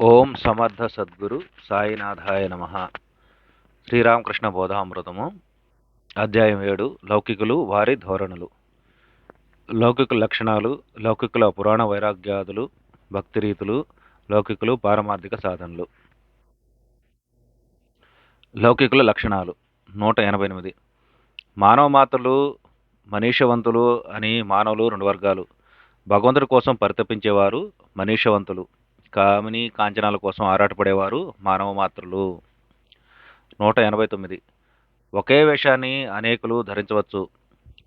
ఓం సమర్థ సద్గురు సాయినాథాయ నమ. శ్రీరామకృష్ణ బోధామృతము అధ్యాయం ఏడు లౌకికులు వారి ధోరణులు. లౌకిక లక్షణాలు లౌకికుల పురాణ వైరాగ్యాదులు భక్తి రీతులు లౌకికులు పారమార్థిక సాధనలు. లౌకికుల లక్షణాలు నూట ఎనభై ఎనిమిది. మానవ మాతలు మనీషవంతులు అని మానవులు రెండు వర్గాలు. భగవంతుడి కోసం పరితపించేవారు మనీషవంతులు. కామిని కాంచనాల కోసం ఆరాటపడేవారు మానవ మాత్రులు నూట ఎనభై తొమ్మిది. ఒకే వేషాన్ని అనేకులు ధరించవచ్చు.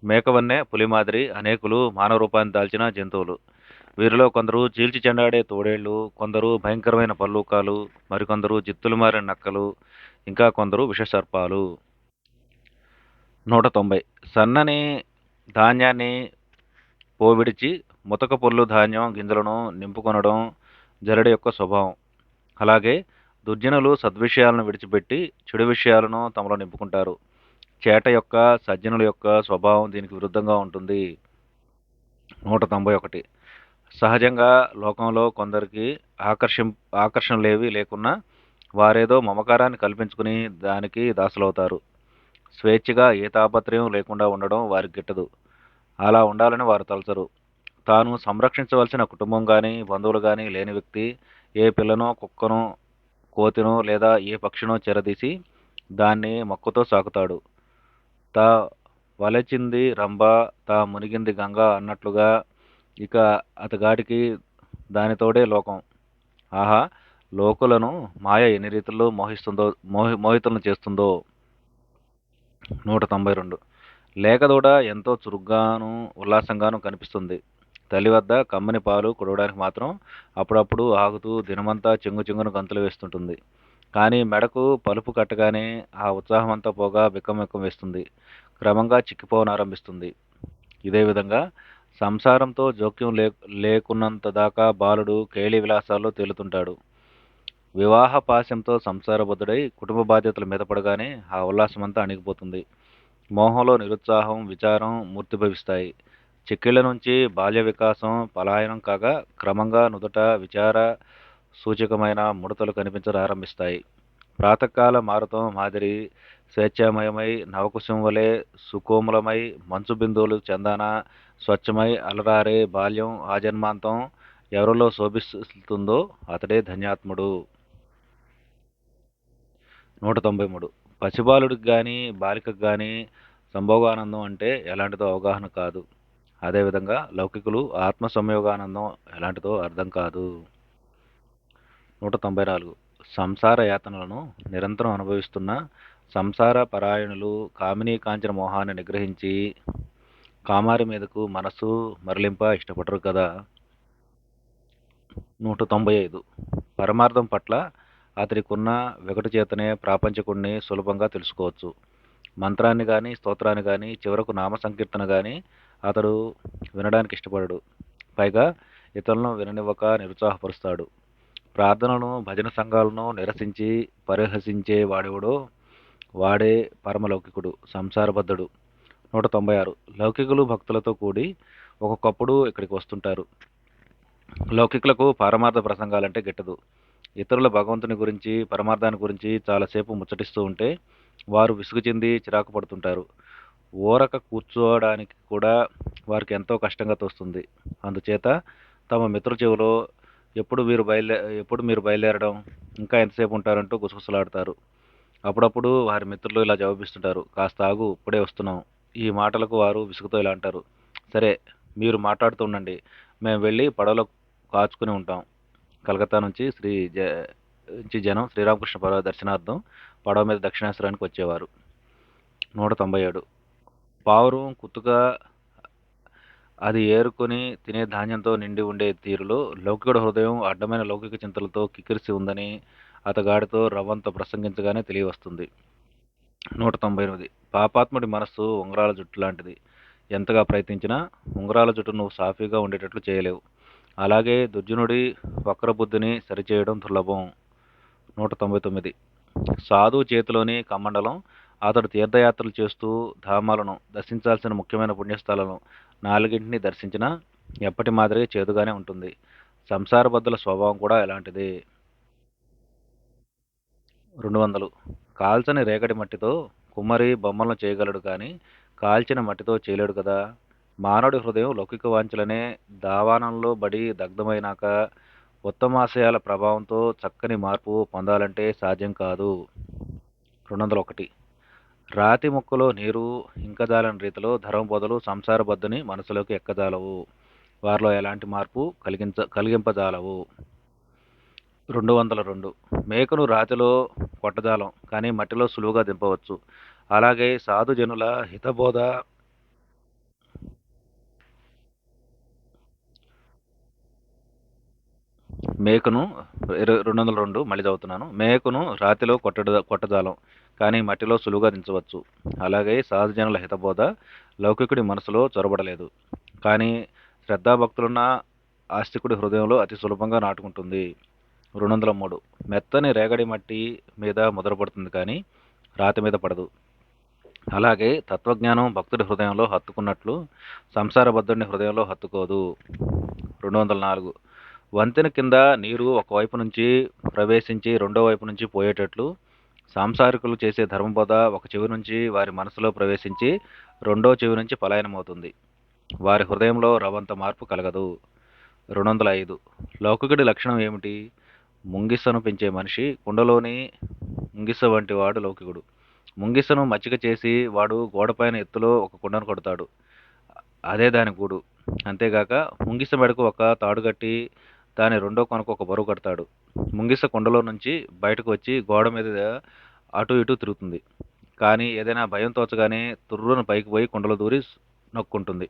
మేకవన్నె పులి మాదిరి అనేకులు మానవ రూపాన్ని దాల్చిన జంతువులు. వీరిలో కొందరు చీల్చి చెండాడే తోడేళ్ళు కొందరు భయంకరమైన పల్లూకాలు మరికొందరు జిత్తులు మారిన నక్కలు ఇంకా కొందరు విషసర్పాలు. నూట తొంభై. సన్నని ధాన్యాన్ని పోవిడిచి ముతక పొల్లు ధాన్యం గింజలను నింపుకొనడం జరడ యొక్క స్వభావం. అలాగే దుర్జనులు సద్విషయాలను విడిచిపెట్టి చెడు విషయాలను తమలో నింపుకుంటారు. చేట యొక్క సజ్జనుల యొక్క స్వభావం దీనికి విరుద్ధంగా ఉంటుంది. నూట తొంభై ఒకటి. సహజంగా లోకంలో కొందరికి ఆకర్షం ఆకర్షణలేవి లేకున్నా వారేదో మమకారాన్ని కల్పించుకుని దానికి దాసులవుతారు. స్వేచ్ఛగా ఏ తాపత్రయం లేకుండా ఉండడం వారికి గిట్టదు. అలా ఉండాలని వారు తలచరు. తాను సంరక్షించవలసిన కుటుంబం కానీ బంధువులు కానీ లేని వ్యక్తి ఏ పిల్లనో కుక్కనో కోతినో లేదా ఏ పక్షినో చెరదీసి దాన్ని మక్కుతో సాకుతాడు. తా వలచింది రంభ తా మునిగింది గంగ అన్నట్లుగా ఇక అతగాడికి దానితోడే లోకం. ఆహా లోకులను మాయ ఎన్ని రీతుల్లో మోహిస్తుందో మోహి మోహితులను చేస్తుందో. నూట తొంభై రెండు. లేకదూడ ఎంతో చురుగ్గాను ఉల్లాసంగాను కనిపిస్తుంది. తల్లి వద్ద కమ్మని పాలు కుడవడానికి మాత్రం అప్పుడప్పుడు ఆగుతూ దినమంతా చెంగు చెంగును గంతులు వేస్తుంటుంది. కానీ మెడకు పలుపు కట్టగానే ఆ ఉత్సాహం అంతా పోగా బిక్కమెక్కం వేస్తుంది. క్రమంగా చిక్కిపోవనారంభిస్తుంది ఇదే విధంగా సంసారంతో జోక్యం లే లేకున్నంత దాకా బాలుడు కేళి విలాసాల్లో తేలుతుంటాడు. వివాహ పాశంతో సంసారబద్ధుడై కుటుంబ బాధ్యతల మీద పడగానే ఆ ఉల్లాసమంతా అణిగిపోతుంది. మోహంలో నిరుత్సాహం విచారం మూర్తిభవిస్తాయి చిక్కిళ్ళ నుంచి బాల్య వికాసం పలాయనం కాగా క్రమంగా నుదుట విచార సూచకమైన ముడతలు కనిపించడారంభిస్తాయి ప్రాతకాల మారుతం మాదిరి స్వేచ్ఛామయమై నవకుశం వలె సుకోమలమై మంచు బిందువులు చందాన స్వచ్ఛమై అలరారే బాల్యం ఆజన్మాంతం ఎవరిలో శోభిస్తుందో అతడే ధన్యాత్ముడు. నూట తొంభై మూడు. పసిబాలుడికి కానీ బాలికకు కానీ సంభోగానందం అంటే ఎలాంటిదో అవగాహన కాదు. అదేవిధంగా లౌకికులు ఆత్మ సంయోగానందం ఎలాంటిదో అర్థం కాదు. నూట తొంభై నాలుగు. సంసార యాతనలను నిరంతరం అనుభవిస్తున్న సంసార పరాయణులు కామినీ కాంచన మోహాన్ని నిగ్రహించి కామారి మీదకు మనస్సు మరలింప ఇష్టపడరు కదా. నూట తొంభై ఐదు. పరమార్థం పట్ల అతడికున్న వెగటు చేతనే ప్రాపంచకుణ్ణి సులభంగా తెలుసుకోవచ్చు. మంత్రాన్ని కానీ స్తోత్రాన్ని కానీ చివరకు నామ సంకీర్తన కానీ అతడు వినడానికి ఇష్టపడడు. పైగా ఇతరులను విననివ్వక నిరుత్సాహపరుస్తాడు. ప్రార్థనను భజన సంఘాలను నిరసించి పరిహసించే వాడెవడో వాడే పరమలౌకికుడు సంసారబద్ధుడు. నూట తొంభై ఆరు. లౌకికులు భక్తులతో కూడి ఒక్కొక్కప్పుడు ఇక్కడికి వస్తుంటారు. లౌకికులకు పారమార్థ ప్రసంగాలంటే గిట్టదు. ఇతరుల భగవంతుని గురించి పరమార్థాన్ని గురించి చాలాసేపు ముచ్చటిస్తూ ఉంటే వారు విసుగు చెంది చిరాకు పడుతుంటారు. ఊరక కూర్చోవడానికి కూడా వారికి ఎంతో కష్టంగా తోస్తుంది. అందుచేత తమ మిత్రుల చెవిలో ఎప్పుడు మీరు బయలుదే ఎప్పుడు మీరు బయలుదేరడం ఇంకా ఎంతసేపు ఉంటారంటూ గుసగుసలాడతారు. అప్పుడప్పుడు వారి మిత్రులు ఇలా జవాబిస్తుంటారు కాస్త ఆగు ఇప్పుడే వస్తున్నాం. ఈ మాటలకు వారు విసుగుతో ఇలా అంటారు సరే మీరు మాట్లాడుతూ ఉండండి మేము వెళ్ళి పడవలో కాచుకుని ఉంటాం. కలకత్తా నుంచి శ్రీ జ నుంచి జనం శ్రీరామకృష్ణ పర్వ దర్శనార్థం పడవ మీద దక్షిణేశ్వరానికి వచ్చేవారు. నూట తొంభై ఏడు పావురం కుత్తుగా అది ఏరుకొని తినే ధాన్యంతో నిండి ఉండే తీరులో లౌకికుడు హృదయం అడ్డమైన లౌకిక చింతలతో కిక్కిరిసి ఉందని అతగాడితో రవ్వంత ప్రసంగించగానే తెలియవస్తుంది. నూట తొంభై ఎనిమిది. పాపాత్ముడి మనస్సు ఉంగరాల జుట్టు లాంటిది. ఎంతగా ప్రయత్నించినా ఉంగరాల జుట్టు నువ్వు సాఫీగా ఉండేటట్లు చేయలేవు. అలాగే దుర్జునుడి వక్రబుద్ధిని సరిచేయడం దుర్లభం. నూట తొంభై తొమ్మిది. సాధువు చేతిలోని కమండలం అతడు తీర్థయాత్రలు చేస్తూ ధామాలను దర్శించాల్సిన ముఖ్యమైన పుణ్యస్థలాలను నాలుగింటిని దర్శించినా ఎప్పటి మాదిరిగా చేదుగానే ఉంటుంది. సంసారబద్ధుల స్వభావం కూడా ఎలాంటిది? రెండు వందలు. కాల్చని రేగడి మట్టితో కుమ్మరి బొమ్మలను చేయగలడు కానీ కాల్చిన మట్టితో చేయలేడు కదా? మానవుడి హృదయం లౌకిక వాంఛలనే. దావానంలో బడి దగ్ధమైనాక ఉత్తమాశయాల ప్రభావంతో చక్కని మార్పు పొందాలంటే సాధ్యం కాదు. రెండు వందల ఒకటి. రాతి ముక్కలో నీరు ఇంకజాలని రీతిలో ధర్మబోధలు సంసారబద్ధని మనసులోకి ఎక్కజాలవు. వారిలో ఎలాంటి మార్పు కలిగించ కలిగింపజాలవు. రెండు వందల రెండు. మేకను రాతిలో కొట్టజాలం కానీ మట్టిలో సులువుగా దింపవచ్చు. అలాగే సాధుజనుల హితబోధ మేకను రెండు వందల రెండు మళ్ళీ చదువుతున్నాను. మేకను రాతిలో కొట్టడ కొట్టజాలం కానీ మట్టిలో సులువుగా దించవచ్చు. అలాగే సాధుజనుల హితబోధ లౌకికుడి మనసులో చొరబడలేదు. కానీ శ్రద్ధాభక్తులున్న ఆస్తికుడి హృదయంలో అతి సులభంగా నాటుకుంటుంది. రెండు వందల మూడు మెత్తని రేగడి మట్టి మీద ముద్రపడుతుంది కానీ రాతి మీద పడదు. అలాగే తత్వజ్ఞానం భక్తుడి హృదయంలో హత్తుకున్నట్లు సంసారబద్ధుడిని హృదయంలో హత్తుకోదు. రెండు వందల నాలుగు వంతెన కింద నీరు ఒకవైపు నుంచి ప్రవేశించి రెండో వైపు నుంచి పోయేటట్లు సాంసారికులు చేసే ధర్మబోధ ఒక చెవి నుంచి వారి మనసులో ప్రవేశించి రెండో చెవి నుంచి పలాయనమవుతుంది. వారి హృదయంలో రవంత మార్పు కలగదు. రెండు వందల ఐదు లౌకికుడి లక్షణం ఏమిటి? ముంగిసను పెంచే మనిషి కుండలోని ముంగిస వంటి వాడు లౌకికుడు. ముంగిసను మచ్చిక చేసి వాడు గోడపైన ఎత్తులో ఒక కుండను కొడతాడు. అదే దాని గూడు. అంతేగాక ముంగిస మెడకు ఒక తాడు కట్టి దాని రెండో కొనకు ఒక బరువు కడతాడు. ముంగిస కుండలో నుంచి బయటకు వచ్చి గోడ మీద అటు ఇటు తిరుగుతుంది. కానీ ఏదైనా భయం తోచగానే తుర్రును పైకి పోయి కుండలో దూరి నొక్కుంటుంది.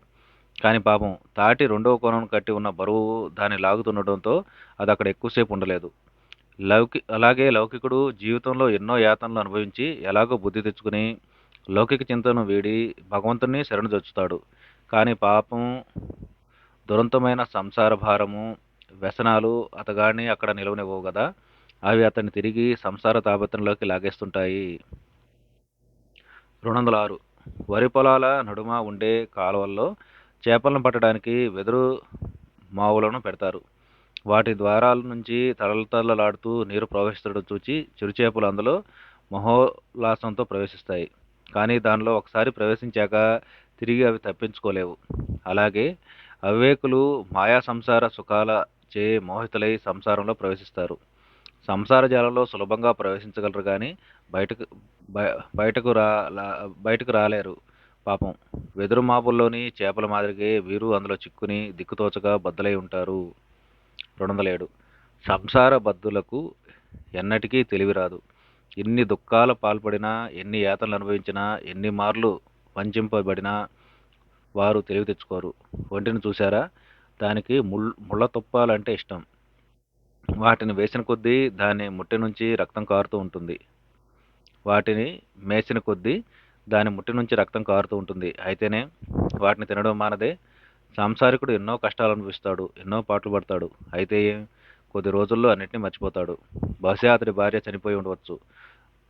కానీ పాపం తాటి రెండవ కోణం కట్టి ఉన్న బరువు దాన్ని లాగుతుండటంతో అది అక్కడ ఎక్కువసేపు ఉండలేదు. లౌకి అలాగే లౌకికుడు జీవితంలో ఎన్నో యాతనలు అనుభవించి ఎలాగో బుద్ధి తెచ్చుకుని లౌకిక చింతను వీడి భగవంతుని శరణు దొచ్చుతాడు కానీ పాపం దురంతమైన సంసార భారము వ్యసనాలు అతగాడిని అక్కడ నిలవనివ్వవు కదా అవి అతన్ని తిరిగి సంసార తాపత్రంలోకి లాగేస్తుంటాయి. రెండు వందల ఆరు వరి పొలాల నడుమ ఉండే కాలువల్లో చేపలను పట్టడానికి వెదురు మావులను పెడతారు. వాటి ద్వారాల నుంచి తలతలలాడుతూ నీరు ప్రవహిస్తుండడం చూచి చిరుచేపలు అందులో మహోల్లాసంతో ప్రవేశిస్తాయి. కానీ దానిలో ఒకసారి ప్రవేశించాక తిరిగి అవి తప్పించుకోలేవు. అలాగే అవివేకులు మాయా సంసార సుఖాల చే మోహితులై సంసారంలో ప్రవేశిస్తారు. సంసార జాలంలో సులభంగా ప్రవేశించగలరు కానీ బయటకు బయటకు రా బయటకు రాలేరు. పాపం వెదురు మాపుల్లోని చేపల మాదిరిగే వీరు అందులో చిక్కుని దిక్కుతోచగా బద్దలై ఉంటారు. రెండు వందల ఏడు సంసార బద్దులకు ఎన్నటికీ తెలివి రాదు ఎన్ని దుఃఖాలు పాల్పడినా ఎన్ని యాతనలు అనుభవించినా ఎన్ని మార్లు వంచింపబడినా వారు తెలివి తెచ్చుకోరు. ఒంటిని చూశారా? దానికి ముల్ ముళ్ళ తుప్పాలంటే ఇష్టం. వాటిని వేసిన కొద్దీ దాని ముట్టి నుంచి రక్తం కారుతూ ఉంటుంది. వాటిని మేసిన కొద్దీ దాని ముట్టి నుంచి రక్తం కారుతూ ఉంటుంది. అయితేనే వాటిని తినడం మానదే. సాంసారికుడు ఎన్నో కష్టాలు అనుభవిస్తాడు ఎన్నో పాటలు పడతాడు. అయితే కొద్ది రోజుల్లో అన్నింటినీ మర్చిపోతాడు. బహుశా అతడి భార్య చనిపోయి ఉండవచ్చు.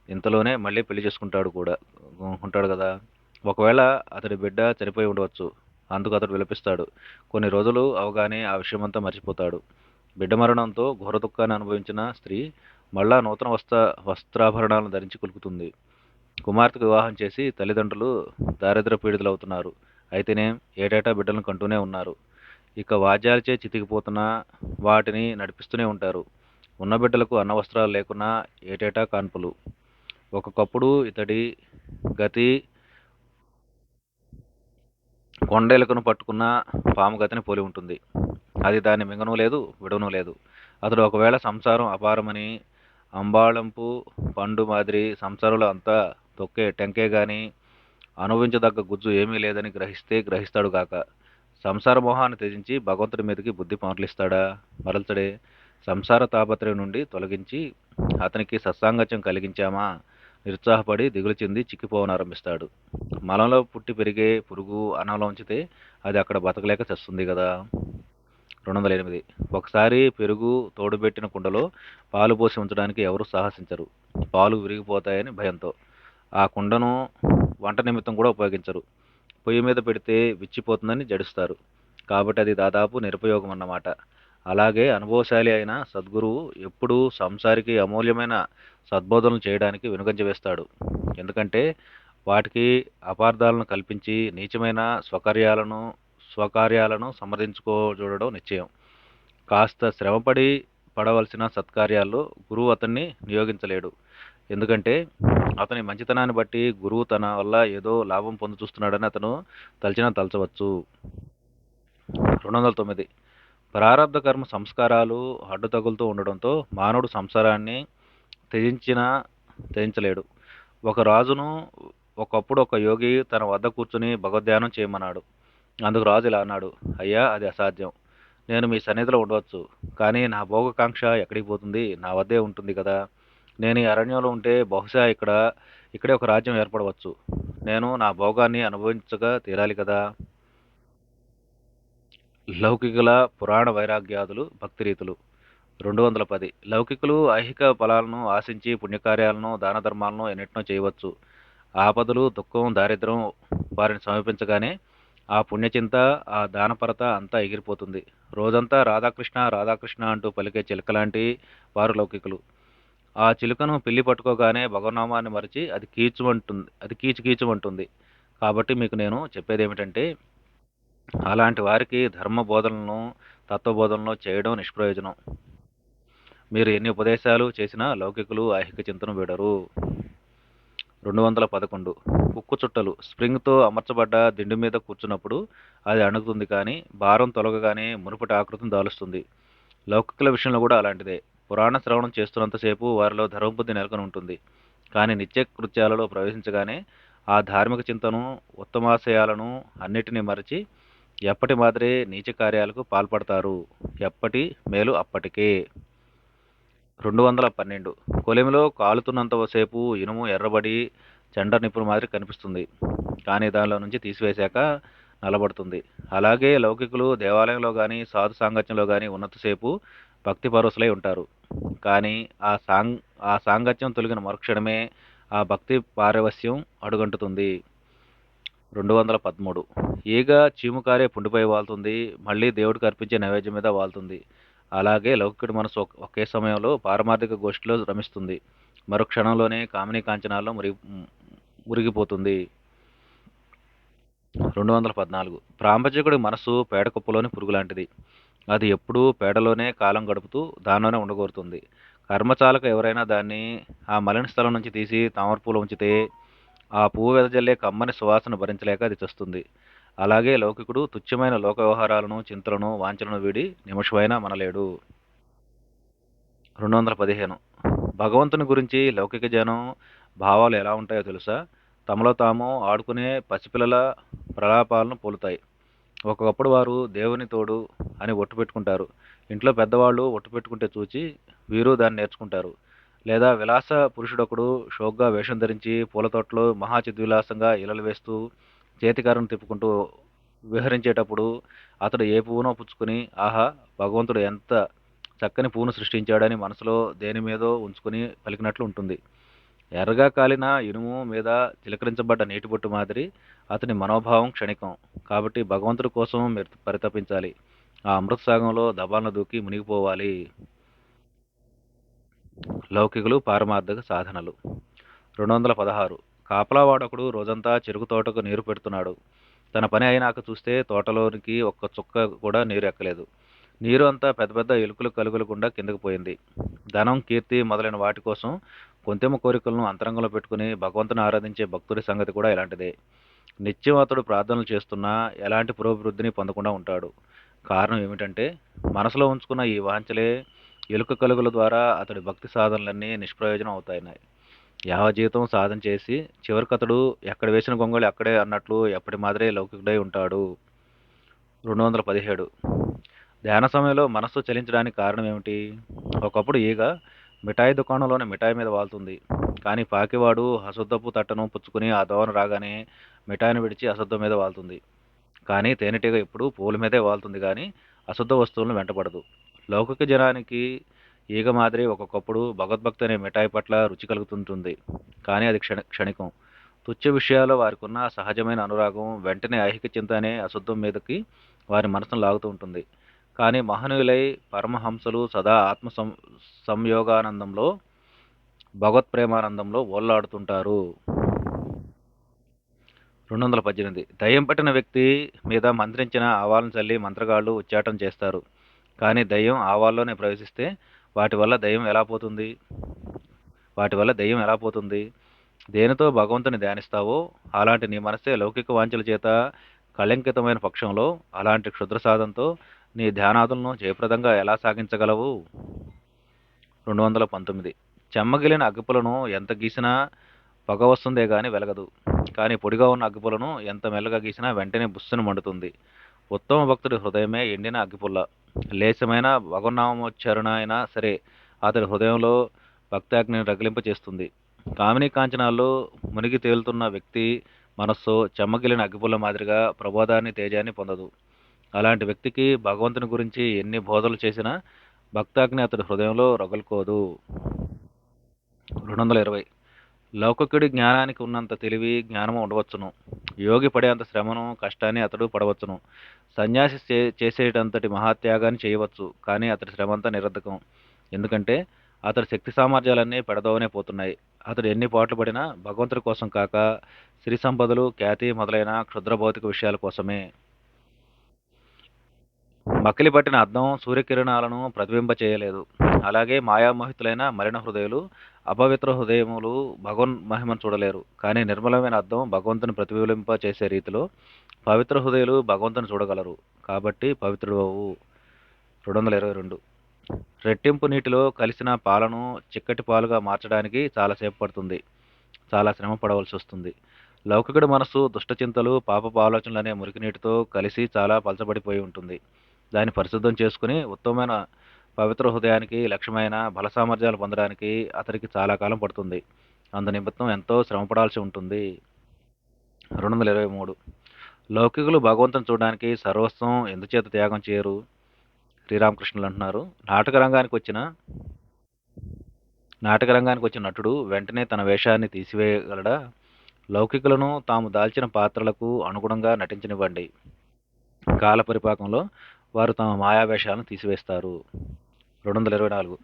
ఇంతలోనే మళ్ళీ పెళ్ళి చేసుకుంటాడు కూడా ఉంటాడు కదా. ఒకవేళ అతడి బిడ్డ చనిపోయి ఉండవచ్చు. అందుకు అతడు విలపిస్తాడు. కొన్ని రోజులు అవగానే ఆ విషయమంతా మర్చిపోతాడు. బిడ్డ మరణంతో ఘోర దుఃఖాన్ని అనుభవించిన స్త్రీ మళ్ళా నూతన వస్త్ర వస్త్రాభరణాలను ధరించి కులుకుతుంది. కుమార్తెకు వివాహం చేసి తల్లిదండ్రులు దారిద్ర పీడితులు అవుతున్నారు అయితేనే ఏటేటా బిడ్డలను కంటూనే ఉన్నారు. ఇక వాద్యాలచే చితికిపోతున్న వాటిని నడిపిస్తూనే ఉంటారు. ఉన్న బిడ్డలకు అన్న వస్త్రాలు లేకున్నా ఏటేటా కాన్పులు. ఒకప్పుడు ఇతడి గతి కొండ ఎలుకను పట్టుకున్న పాము గతిని పోలి ఉంటుంది. అది దాన్ని మింగను లేదు విడవను లేదు. అతడు ఒకవేళ సంసారం అపారమని అంబాళంపు పండు మాదిరి సంసారంలో అంతా తొక్కే టెంకే కానీ అనుభవించదగ్గ గుజ్జు ఏమీ లేదని గ్రహిస్తే గ్రహిస్తాడు కాక సంసార మోహాన్ని త్యజించి భగవంతుడి మీదకి బుద్ధి పనులిస్తాడా మరల్చడే సంసార తాపత్రయం నుండి తొలగించి అతనికి సత్సాంగత్యం కలిగించామా? నిరుత్సాహపడి దిగులు చెంది చిక్కిపోవనారంభిస్తాడు. మలంలో పుట్టి పెరిగే పురుగు అన్నంలో ఉంచితే అది అక్కడ బతకలేక చస్తుంది కదా. రెండు వందల ఎనిమిది ఒకసారి పెరుగు తోడుబెట్టిన కుండలో పాలు పోసి ఉంచడానికి ఎవరు సాహసించరు. పాలు విరిగిపోతాయని భయంతో. ఆ కుండను వంట నిమిత్తం కూడా ఉపయోగించరు. పొయ్యి మీద పెడితే విచ్చిపోతుందని జడుస్తారు. కాబట్టి అది దాదాపు నిరుపయోగం అన్నమాట అలాగే అనుభవశాలి అయిన సద్గురువు ఎప్పుడూ సంసారికి అమూల్యమైన సద్బోధనలు చేయడానికి వెనుగంజ వేస్తాడు. ఎందుకంటే వాటికి అపార్థాలను కల్పించి నీచమైన స్వకార్యాలను స్వకార్యాలను సమర్థించుకో చూడడం నిశ్చయం. కాస్త శ్రమపడి పడవలసిన సత్కార్యాల్లో గురువు అతన్ని నియోగించలేడు. ఎందుకంటే అతని మంచితనాన్ని బట్టి గురువు తన వల్ల ఏదో లాభం పొందు చూస్తున్నాడని అతను తలచినా తలచవచ్చు. రెండు వందల తొమ్మిది. ప్రారంధ కర్మ సంస్కారాలు అడ్డు తగులుతూ ఉండడంతో మానవుడు సంసారాన్ని త్యజించిన త్యజించలేడు ఒక రాజును ఒకప్పుడు ఒక యోగి తన వద్ద కూర్చుని భగవద్ధ్యానం చేయమన్నాడు. అందుకు రాజు ఇలా అన్నాడు అయ్యా అది అసాధ్యం. నేను మీ సన్నిధిలో ఉండవచ్చు కానీ నా భోగకాంక్ష ఎక్కడికి పోతుంది? నా వద్దే ఉంటుంది కదా. నేను ఈ అరణ్యంలో ఉంటే బహుశా ఇక్కడ ఇక్కడే ఒక రాజ్యం ఏర్పడవచ్చు. నేను నా భోగాన్ని అనుభవించగా తీరాలి కదా. లౌకికుల పురాణ వైరాగ్యాదులు భక్తి రీతులు రెండు వందల పది. లౌకికులు ఐహిక ఫలాలను ఆశించి పుణ్యకార్యాలను దాన ధర్మాలను ఎన్నిటినో చేయవచ్చు. ఆపదలు దుఃఖం దారిద్ర్యం వారిని సమీపించగానే ఆ పుణ్యచింత ఆ దానపరత అంతా ఎగిరిపోతుంది. రోజంతా రాధాకృష్ణ రాధాకృష్ణ అంటూ పలికే చిలుక లాంటి వారు లౌకికులు. ఆ చిలుకను పిల్లి పట్టుకోగానే భగవనామాన్ని మరిచి అది కీచుమంటుంది అది కీచు కీచుమంటుంది. కాబట్టి మీకు నేను చెప్పేది ఏమిటంటే అలాంటి వారికి ధర్మ బోధనలను తత్వబోధనలు చేయడం నిష్ప్రయోజనం. మీరు ఎన్ని ఉపదేశాలు చేసినా లౌకికులు ఐహిక చింతను విడరు. రెండు వందల పదకొండు. ఉక్కు చుట్టలు. స్ప్రింగ్తో అమర్చబడ్డ దిండు మీద కూర్చున్నప్పుడు అది అణుగుతుంది కానీ భారం తొలగగానే మునుపటి ఆకృతిని దాలుస్తుంది. లౌకికుల విషయంలో కూడా అలాంటిదే. పురాణ శ్రవణం చేస్తున్నంతసేపు వారిలో ధర్మబుద్ధి నెలకొని ఉంటుంది. కానీ నిత్య కృత్యాలలో ప్రవేశించగానే ఆ ధార్మిక చింతను ఉత్తమాశయాలను అన్నిటినీ మరచి ఎప్పటి మాదిరే నీచ కార్యాలకు పాల్పడతారు. ఎప్పటి మేలు అప్పటికే. రెండు వందల పన్నెండు. కొలిమిలో కాలుతున్నంతసేపు ఇనుము ఎర్రబడి చెండ నిప్పుల మాదిరి కనిపిస్తుంది. కానీ దానిలో నుంచి తీసివేశాక నలబడుతుంది. అలాగే లౌకికులు దేవాలయంలో కానీ సాధు సాంగత్యంలో కానీ ఉన్నంతసేపు భక్తి పరుసులై ఉంటారు. కానీ ఆ సాంగ్ ఆ సాంగత్యం తొలగిన మరుక్షణమే ఆ భక్తి పారవస్యం అడుగంటుతుంది. రెండు వందల పదమూడు. ఈగ చీముకారే పుండిపై వాళ్తుంది. మళ్ళీ దేవుడికి అర్పించే నైవేద్యం మీద వాళ్తుంది. అలాగే లౌకికుడి మనసు ఒకే సమయంలో పారమార్థిక గోష్ఠిలో రమిస్తుంది. మరు క్షణంలోనే కామినీ కాంచనాల్లో మురి మురిగిపోతుంది. రెండు వందల పద్నాలుగు ప్రాంపచకుడి మనసు పేడ కుప్పలోని పురుగు లాంటిది అది ఎప్పుడూ పేడలోనే కాలం గడుపుతూ దానిలోనే ఉండగోరుతుంది. కర్మచాలక ఎవరైనా దాన్ని ఆ మలిన స్థలం నుంచి తీసి తామర పూలు ఉంచితే ఆ పువ్వు వెదజల్లే కమ్మని సువాసన భరించలేక అది చస్తుంది. అలాగే లౌకికుడు తుచ్చమైన లోక వ్యవహారాలను చింతలను వాంఛలను వీడి నిమిషమైనా మనలేడు. రెండు వందల పదిహేను. భగవంతుని గురించి లౌకిక జనం భావాలు ఎలా ఉంటాయో తెలుసా? తమలో తాము ఆడుకునే పసిపిల్లల ప్రలాపాలను పోలుతాయి. ఒకప్పుడు వారు దేవుని తోడు అని ఒట్టు పెట్టుకుంటారు. ఇంట్లో పెద్దవాళ్ళు ఒట్టు పెట్టుకుంటే చూచి వీరు దాన్ని నేర్చుకుంటారు. లేదా విలాస పురుషుడొకడు షోక్గా వేషం ధరించి పూల తోటలో మహాచిద్విలాసంగా ఇలలు వేస్తూ చేతికారుని తిప్పుకుంటూ విహరించేటప్పుడు అతడు ఏ పువ్వునో పుచ్చుకుని ఆహా భగవంతుడు ఎంత చక్కని పువ్వును సృష్టించాడని మనసులో దేని మీదో ఉంచుకుని పలికినట్లు ఉంటుంది. ఎర్రగా కాలిన ఇనుము మీద చిలకరించబడ్డ నీటి బొట్టు మాదిరి అతని మనోభావం క్షణికం. కాబట్టి భగవంతుడి కోసం మీరు పరితపించాలి. ఆ అమృత సాగంలో దబాలను దూకి మునిగిపోవాలి. లౌకికులు పారమార్థక సాధనలు. రెండు వందల పదహారు. కాపలావాడొకడు రోజంతా చెరుకు తోటకు నీరు పెడుతున్నాడు. తన పని అయినాక చూస్తే తోటలోనికి ఒక్క చుక్క కూడా నీరు ఎక్కలేదు నీరు అంతా పెద్ద పెద్ద ఎలుకలు కలుగులకుండా కిందకు పోయింది. ధనం కీర్తి మొదలైన వాటి కోసం కొంతెమ కోరికలను అంతరంగంలో పెట్టుకుని భగవంతుని ఆరాధించే భక్తుడి సంగతి కూడా ఇలాంటిదే. నిత్యం అతడు ప్రార్థనలు చేస్తున్నా ఎలాంటి పురోభివృద్ధిని పొందకుండా ఉంటాడు. కారణం ఏమిటంటే మనసులో ఉంచుకున్న ఈ వాంఛలే ఎలుక కలుగుల ద్వారా అతడి భక్తి సాధనలన్నీ నిష్ప్రయోజనం అవుతాయి యావ జీవితం సాధన చేసి చివరికి అతడు ఎక్కడ వేసిన గొంగళి అక్కడే అన్నట్లు ఎప్పటి మాదిరే లౌకికుడై ఉంటాడు. రెండు వందల పదిహేడు. ధ్యాన సమయంలో మనస్సు చలించడానికి కారణం ఏమిటి? ఒకప్పుడు ఈగ మిఠాయి దుకాణంలోని మిఠాయి మీద వాళ్తుంది. కానీ పాకివాడు అశుద్ధపు తట్టను పుచ్చుకుని ఆ దోవన రాగానే మిఠాయిని విడిచి అశుద్ధం మీద వాళ్తుంది. కానీ తేనెటీగ ఎప్పుడు పూల మీదే వాళ్తుంది కానీ అశుద్ధ వస్తువులను వెంటపడదు. లౌకిక జనానికి ఈగ మాదిరి ఒక్కొక్కప్పుడు భగవద్భక్తి అనే మిఠాయి పట్ల రుచి కలుగుతుంటుంది. కానీ అది క్షణ క్షణికం. తుచ్చ విషయాల్లో వారికి ఉన్న సహజమైన అనురాగం వెంటనే ఐహిక చింత అనే అశుద్ధం మీదకి వారి మనసును లాగుతూ ఉంటుంది. కానీ మహనీయులై పరమహంసలు సదా ఆత్మ సం సంయోగానందంలో భగవత్ ప్రేమానందంలో ఓల్లాడుతుంటారు. రెండు వందల పద్దెనిమిది దయ్యం పట్టిన వ్యక్తి మీద మంత్రించిన ఆవాలను చల్లి మంత్రగాళ్ళు ఉచ్చాటం చేస్తారు. కానీ దయ్యం ఆవాల్లోనే ప్రవేశిస్తే వాటి వల్ల దయ్యం ఎలా పోతుంది? వాటి వల్ల దయ్యం ఎలా పోతుంది? దేనితో భగవంతుని ధ్యానిస్తావో? అలాంటి నీ మనసే లౌకిక వాంఛల చేత కళంకితమైన పక్షంలో అలాంటి క్షుద్ర సాధనతో నీ ధ్యానాదులను జయప్రదంగా ఎలా సాగించగలవు? రెండు వందల పంతొమ్మిది చెమ్మగిలిన అగ్గిపులను ఎంత గీసినా పొగ వస్తుందే కానీ వెలగదు. కానీ పొడిగా ఉన్న అగ్గిపులను ఎంత మెల్లగా గీసినా వెంటనే బుస్సును మండుతుంది. ఉత్తమ భక్తుడి హృదయమే ఎండిన అగ్గిపుల్ల. లేశమైన భగవన్నామోచ్చరణ అయినా సరే అతడి హృదయంలో భక్తాగ్నిని రగిలింప చేస్తుంది కామిని కాంచనాల్లో మునిగి తేలుతున్న వ్యక్తి మనస్సు చెమ్మగిలిన అగ్గిపుల్ల మాదిరిగా ప్రబోధాన్ని తేజాన్ని పొందదు. అలాంటి వ్యక్తికి భగవంతుని గురించి ఎన్ని బోధలు చేసినా భక్తాగ్ని అతడి హృదయంలో రగులుకోదు. రెండు వందల ఇరవై లౌకికుడి జ్ఞానానికి ఉన్నంత తెలివి జ్ఞానము ఉండవచ్చును. యోగి పడేంత శ్రమను కష్టాన్ని అతడు పడవచ్చును. సన్యాసి చే చేసేటంతటి మహాత్యాగాన్ని చేయవచ్చు కానీ అతడి శ్రమంతా నిరర్ధకం. ఎందుకంటే అతడి శక్తి సామర్థ్యాలన్నీ పెడదోవనే పోతున్నాయి. అతడు ఎన్ని పాటలు పడినా భగవంతుడి కోసం కాక సిరి సంపదలు ఖ్యాతి మొదలైన క్షుద్ర భౌతిక విషయాల కోసమే. మకిలి పట్టిన అద్దం సూర్యకిరణాలను ప్రతిబింబ చేయలేదు. అలాగే మాయామోహితులైన మలిన హృదయులు అపవిత్ర హృదయములు భగవన్ మహిమను చూడలేరు. కానీ నిర్మలమైన అర్థం భగవంతుని ప్రతిబింబింప చేసే రీతిలో పవిత్ర హృదయులు భగవంతుని చూడగలరు. కాబట్టి పవిత్రుడు రెండు వందల ఇరవై రెండు. రెట్టింపు నీటిలో కలిసిన పాలను చిక్కటి పాలుగా మార్చడానికి చాలాసేపు పడుతుంది. చాలా శ్రమ పడవలసి వస్తుంది. లౌకికుడి మనస్సు దుష్టచింతలు పాపపు ఆలోచనలు అనే మురికి నీటితో కలిసి చాలా పలచబడిపోయి ఉంటుంది. దాన్ని పరిశుద్ధం చేసుకుని ఉత్తమమైన పవిత్ర హృదయానికి లక్ష్యమైన బల సామర్థ్యాలు పొందడానికి అతనికి చాలా కాలం పడుతుంది. అందు నిమిత్తం ఎంతో శ్రమపడాల్సి ఉంటుంది. రెండు వందల ఇరవై మూడు. లౌకికులు భగవంతుని చూడడానికి సర్వస్వం ఎందుచేత త్యాగం చేయరు? శ్రీరామకృష్ణులు అంటున్నారు. నాటక రంగానికి వచ్చిన నాటక రంగానికి వచ్చిన నటుడు వెంటనే తన వేషాన్ని తీసివేయగలడా? లౌకికులను తాము దాల్చిన పాత్రలకు అనుగుణంగా నటించనివ్వండి. కాల పరిపాకంలో వారు తమ మాయావేషాలను తీసివేస్తారు. రెండు వందల ఇరవై నాలుగు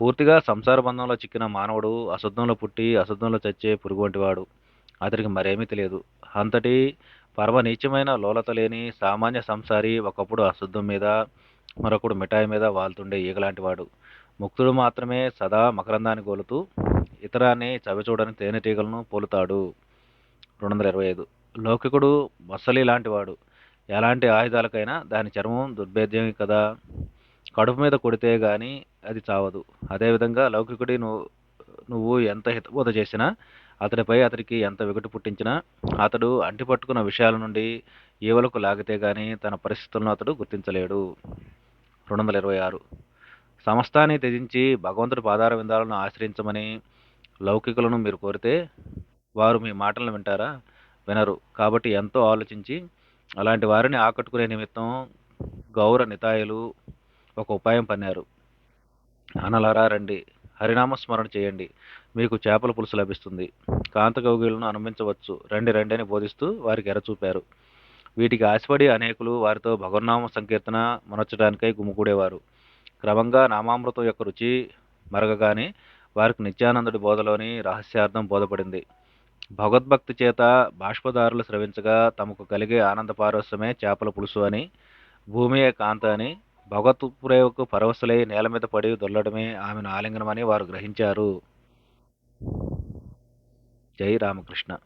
పూర్తిగా సంసార బంధంలో చిక్కిన మానవుడు అశుద్ధంలో పుట్టి అశుద్ధంలో చచ్చే పురుగు వంటివాడు అతనికి మరేమీ తెలియదు. అంతటి పరమ నీచమైన లోలత లేని సామాన్య సంసారి ఒకప్పుడు అశుద్ధం మీద మరొకడు మిఠాయి మీద వాళ్తుండే ఈగలాంటి వాడు. ముక్తుడు మాత్రమే సదా మకరందాన్ని గోలుతూ ఇతరాన్ని చవిచూడని తేనెటీగలను పోలుతాడు. రెండు వందల ఇరవై ఐదు లౌకికుడు మొసలి లాంటివాడు ఎలాంటి ఆయుధాలకైనా దాని చర్మం దుర్భేద్యం కదా? కడుపు మీద కొడితే కానీ అది చావదు. అదేవిధంగా లౌకికుడి నువ్వు నువ్వు ఎంత హితబోధ చేసినా అతడిపై అతడికి ఎంత వెగుటు పుట్టించినా అతడు అంటిపట్టుకున్న విషయాల నుండి ఈవలకు లాగితే గాని తన పరిస్థితులను అతడు గుర్తించలేడు. రెండు వందల ఇరవై ఆరు. సమస్తాన్ని త్యజించి భగవంతుడి పాదార విందాలను ఆశ్రయించమని లౌకికులను మీరు కోరితే వారు మీ మాటలను వింటారా? వినరు. కాబట్టి ఎంతో ఆలోచించి అలాంటి వారిని ఆకట్టుకునే నిమిత్తం గౌర నితాయులు ఒక ఉపాయం పన్నారు. అనలారా రండి. హరినామ స్మరణ చేయండి. మీకు చేపల పులుసు లభిస్తుంది. కాంతగౌగిలను అనుమించవచ్చు రండి రండి అని బోధిస్తూ వారికి ఎరచూపారు వీటికి ఆశపడి అనేకులు వారితో భగవన్నామ సంకీర్తన మనొచ్చడానికై గుమికూడేవారు క్రమంగా నామామృతం యొక్క రుచి మరగగానే వారికి నిత్యానందుడి బోధలోని రహస్యార్థం బోధపడింది. భగవద్భక్తి చేత బాష్పదారులు స్రవించగా తమకు కలిగే ఆనంద పారవస్యమే చేపల పులుసు అని భూమియే కాంత అని భగవత్ప్రేమకు పరవశులై నేల మీద పడి దొల్లడమే ఆమెను ఆలింగనమని వారు గ్రహించారు. జై రామకృష్ణ.